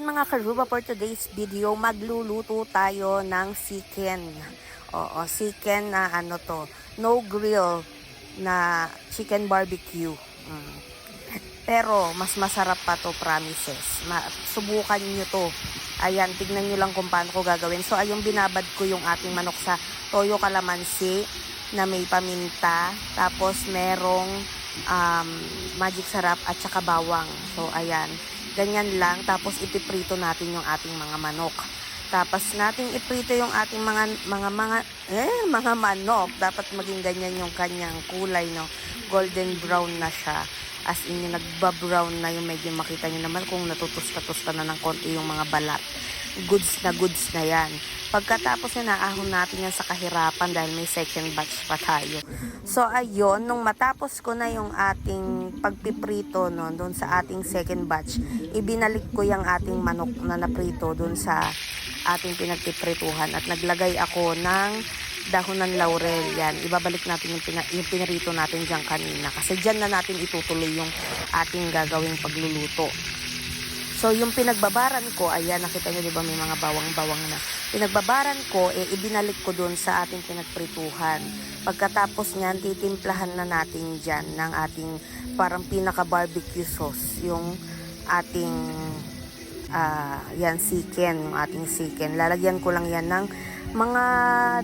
ayan mga karuba for today's video, magluluto tayo ng chicken. Oo, chicken na ano to, no grill na chicken barbecue. Mm. Pero mas masarap pa to, promises. Ma- subukan nyo to. Ayan, tignan nyo lang kung paano ko gagawin. So, ayun, binabad ko yung ating manok sa toyo kalamansi na may paminta. Tapos, merong um, magic sarap at saka bawang. So, ayan. Ganyan lang. Tapos, ipiprito natin yung ating mga manok. Tapos, nating iprito yung ating mga, mga, mga, eh, mga manok. Dapat maging ganyan yung kanyang kulay, no? Golden brown na siya. As in, yung nagba-brown na yung medyo makita nyo naman kung natutusta-tusta na ng konti yung mga balat. Goods na goods na yan. Pagkatapos na naahon natin yan sa kahirapan dahil may second batch pa tayo. So, ayun, nung matapos ko na yung ating pagpiprito no, doon sa ating second batch, ibinalik ko yung ating manok na naprito doon sa ating pinagpiprituhan at naglagay ako ng dahon ng laurel yan. Ibabalik natin yung, pina, yung pinarito natin dyan kanina kasi dyan na natin itutuloy yung ating gagawing pagluluto. So, yung pinagbabaran ko, ayan, nakita nyo, di ba, may mga bawang-bawang na. Pinagbabaran ko, eh, ibinalik ko dun sa ating pinagprituhan. Pagkatapos niyan, titimplahan na natin dyan ng ating parang pinaka-barbecue sauce, yung ating, ah, yan, chicken, yung ating chicken. Lalagyan ko lang yan ng mga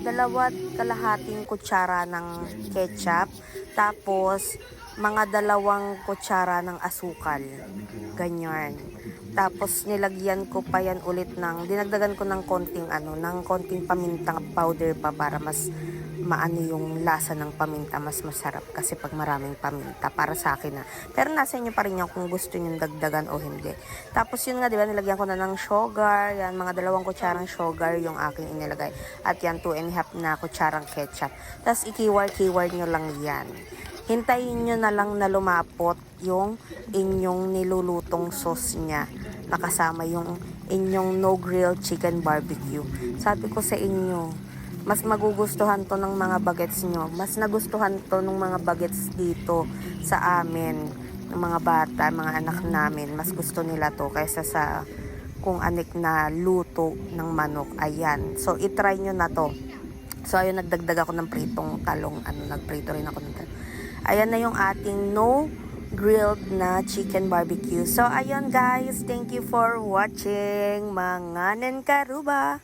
dalawat kalahating kutsara ng ketchup, tapos mga dalawang kutsara ng asukal. Ganyan. Tapos nilagyan ko pa yan ulit ng, dinagdagan ko ng konting ano, ng konting paminta powder pa para mas maano yung lasa ng paminta, mas masarap kasi pag maraming paminta para sa akin na. Pero nasa inyo pa rin yan kung gusto nyo dagdagan o hindi. Tapos yun nga, di ba, nilagyan ko na ng sugar, yan, mga dalawang kutsarang sugar yung aking inilagay. At yan, 2 and a half na kutsarang ketchup. Tapos i-keyword-keyword nyo lang yan hintayin nyo na lang na lumapot yung inyong nilulutong sauce niya nakasama yung inyong no grill chicken barbecue. Sabi ko sa inyo, mas magugustuhan to ng mga bagets nyo. Mas nagustuhan to ng mga bagets dito sa amin, ng mga bata, mga anak namin. Mas gusto nila to kaysa sa kung anik na luto ng manok. Ayan. So, itry nyo na to. So, ayun, nagdagdag ako ng pritong talong. Ano, nagprito rin ako ng talong. Ayan na yung ating no grilled na chicken barbecue. So, ayun guys, thank you for watching mga nankaruba.